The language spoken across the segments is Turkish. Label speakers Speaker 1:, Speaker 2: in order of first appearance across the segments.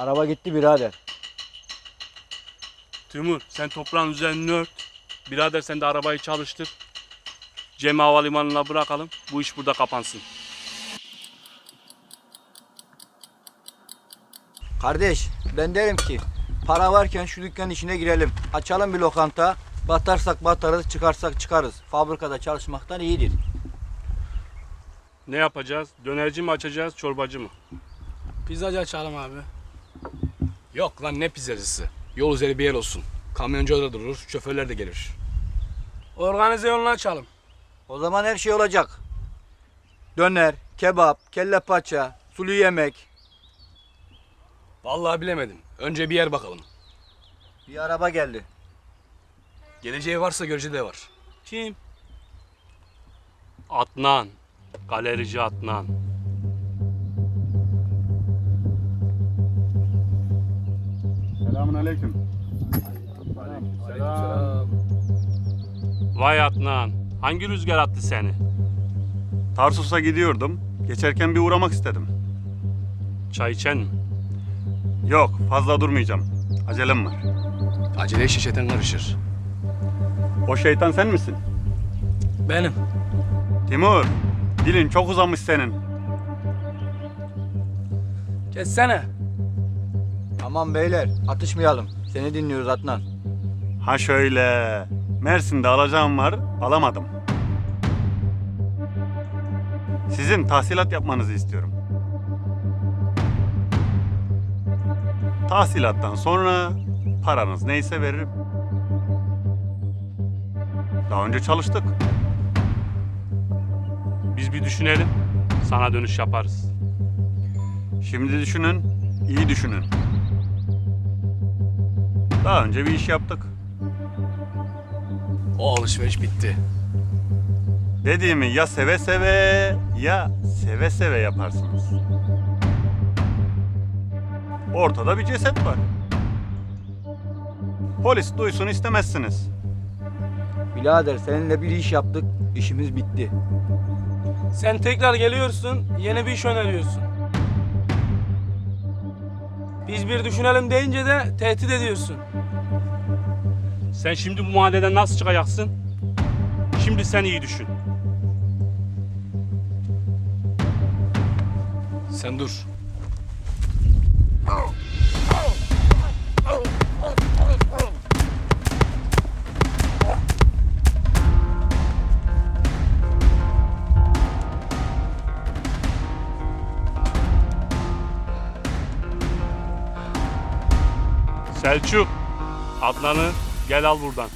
Speaker 1: Araba gitti birader.
Speaker 2: Timur sen toprağın üzerini ört. Birader sen de arabayı çalıştır. Cem Havalimanı'na bırakalım. Bu iş burada kapansın.
Speaker 1: Kardeş ben derim ki para varken şu dükkanın içine girelim. Açalım bir lokanta. Batarsak batarız, çıkarsak çıkarız. Fabrikada çalışmaktan iyidir.
Speaker 2: Ne yapacağız? Dönerci mi açacağız, çorbacı mı?
Speaker 3: Pizzacı açalım abi.
Speaker 4: Yok lan ne pizzacısı. Yol üzeri bir yer olsun. Kamyoncu orada durur, şoförler de gelir.
Speaker 3: Organize yolunu açalım.
Speaker 1: O zaman her şey olacak. Döner, kebap, kelle paça, sulu yemek.
Speaker 4: Vallahi bilemedim. Önce bir yer bakalım.
Speaker 1: Bir araba geldi.
Speaker 4: Geleceği varsa göreceği de var.
Speaker 2: Kim? Adnan. Galerici Adnan.
Speaker 5: Selamun aleyküm.
Speaker 4: Selam.
Speaker 2: Vay Adnan. Hangi rüzgar attı seni?
Speaker 5: Tarsus'a gidiyordum. Geçerken bir uğramak istedim.
Speaker 2: Çay içen mi?
Speaker 5: Yok, fazla durmayacağım. Acelem var.
Speaker 4: Acele işe şeytan karışır.
Speaker 5: O şeytan sen misin?
Speaker 3: Benim.
Speaker 5: Timur, dilin çok uzamış senin.
Speaker 3: Kessene.
Speaker 1: Aman beyler atışmayalım. Seni dinliyoruz Adnan.
Speaker 5: Ha şöyle. Mersin'de alacağım var, alamadım. Sizin tahsilat yapmanızı istiyorum. Tahsilattan sonra paranız neyse veririm. Daha önce çalıştık.
Speaker 2: Biz bir düşünelim. Sana dönüş yaparız.
Speaker 5: Şimdi düşünün, iyi düşünün. Daha önce bir iş yaptık.
Speaker 4: O alışveriş bitti.
Speaker 5: Dediğimi ya seve seve ya seve seve yaparsınız. Ortada bir ceset var. Polis duysun istemezsiniz.
Speaker 1: Birader seninle bir iş yaptık. işimiz bitti.
Speaker 3: Sen tekrar geliyorsun, yeni bir iş öneriyorsun. Biz bir düşünelim deyince de tehdit ediyorsun.
Speaker 2: Sen şimdi bu mahalleden nasıl çıkacaksın? Şimdi sen iyi düşün.
Speaker 4: Sen dur.
Speaker 2: Selçuk. Adnan'ı gel al buradan.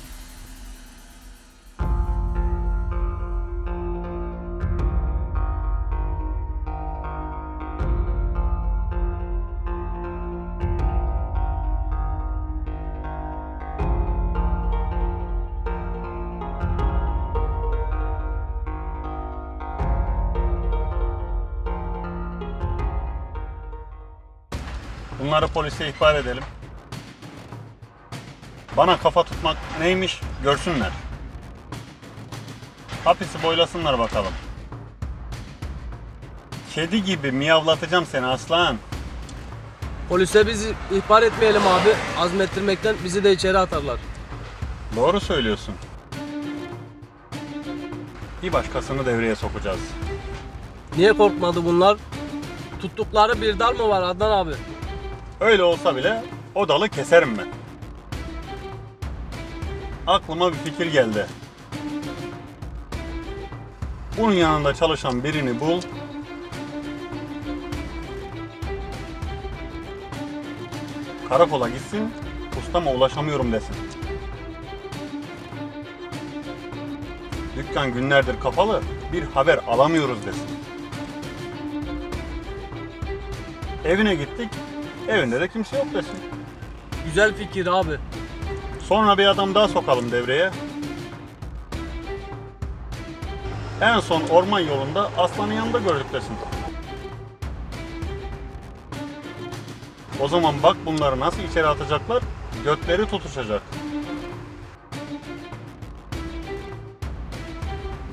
Speaker 5: Bunları polise ihbar edelim. Bana kafa tutmak neymiş görsünler. Hapisi boylasınlar bakalım. Kedi gibi miyavlatacağım seni aslan.
Speaker 3: Polise bizi ihbar etmeyelim abi. Azmettirmekten bizi de içeri atarlar.
Speaker 5: Doğru söylüyorsun. Bir başkasını devreye sokacağız.
Speaker 3: Niye korkmadı bunlar? Tuttukları bir dal mı var Adnan abi?
Speaker 5: Öyle olsa bile o dalı keserim ben. Aklıma bir fikir geldi. Bunun yanında çalışan birini bul. Karakola gitsin, ustama ulaşamıyorum desin. Dükkan günlerdir kapalı, bir haber alamıyoruz desin. Evine gittik, evinde de kimse yok desin.
Speaker 3: Güzel fikir abi.
Speaker 5: Sonra bir adam daha sokalım devreye. En son orman yolunda aslanın yanında gördük desin. O zaman bak bunları nasıl içeri atacaklar, götleri tutuşacak.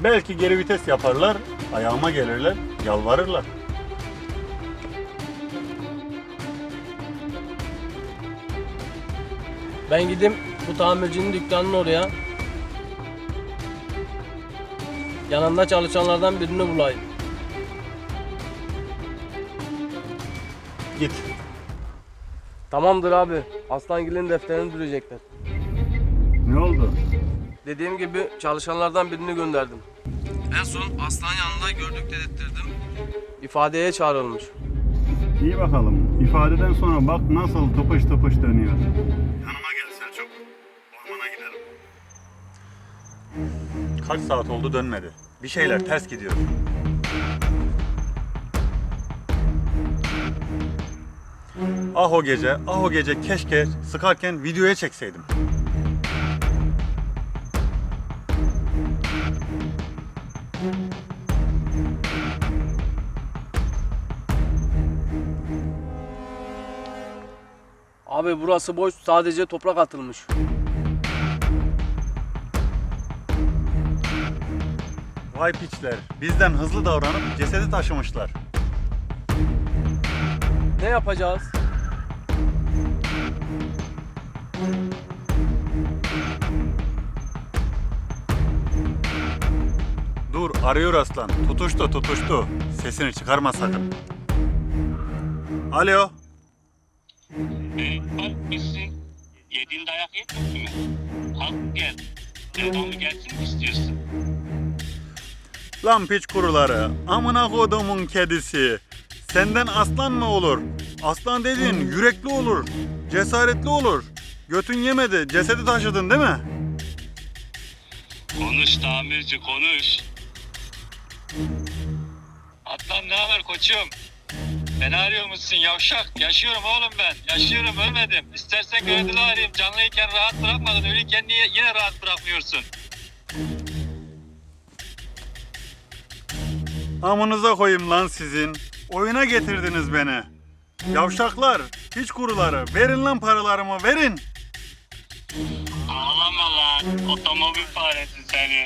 Speaker 5: Belki geri vites yaparlar, ayağıma gelirler, yalvarırlar.
Speaker 3: Ben gideyim bu tamircinin dükkanının oraya. Yanında çalışanlardan birini bulayım.
Speaker 5: Git.
Speaker 3: Tamamdır abi. Aslangil'in defterini dürecekler.
Speaker 5: Ne oldu?
Speaker 3: Dediğim gibi çalışanlardan birini gönderdim. En son aslan yanında gördük dedirttirdim. İfadeye çağrılmış.
Speaker 5: İyi bakalım. İfadeden sonra bak nasıl tıpış tıpış Ormana gidelim. Kaç saat oldu dönmedi. Bir şeyler ters gidiyor. Ah o gece, ah o gece keşke sıkarken videoya çekseydim.
Speaker 3: Abi burası boş sadece toprak atılmış.
Speaker 5: Vay piçler, bizden hızlı davranıp cesedi taşımışlar.
Speaker 3: Ne yapacağız?
Speaker 5: Dur, arıyor aslan. Tutuştu, tutuştu. Sesini çıkarma sakın. Alo.
Speaker 6: Kalkmışsın. Yediğin dayak yetmiyor mu? Kalk gel. Devamlı gelsin mi istiyorsun?
Speaker 5: Lan piç kuruları, amına kodumun kedisi. Senden aslan mı olur? Aslan dediğin yürekli olur, cesaretli olur. Götün yemedi, cesedi taşıdın değil mi?
Speaker 6: Konuş tamirci konuş. Atlan ne haber koçum? Beni arıyor musun yavşak? Yaşıyorum oğlum ben. Yaşıyorum ölmedim. İstersen görüntülü arayayım. Canlıyken rahat bırakmadın. Ölüyken niye yine rahat bırakmıyorsun?
Speaker 5: Amınıza koyayım lan sizin. Oyuna getirdiniz beni. Yavşaklar, piç kuruları, verin lan paralarımı, verin.
Speaker 6: Ağlama lan. Otomobil faresi seni.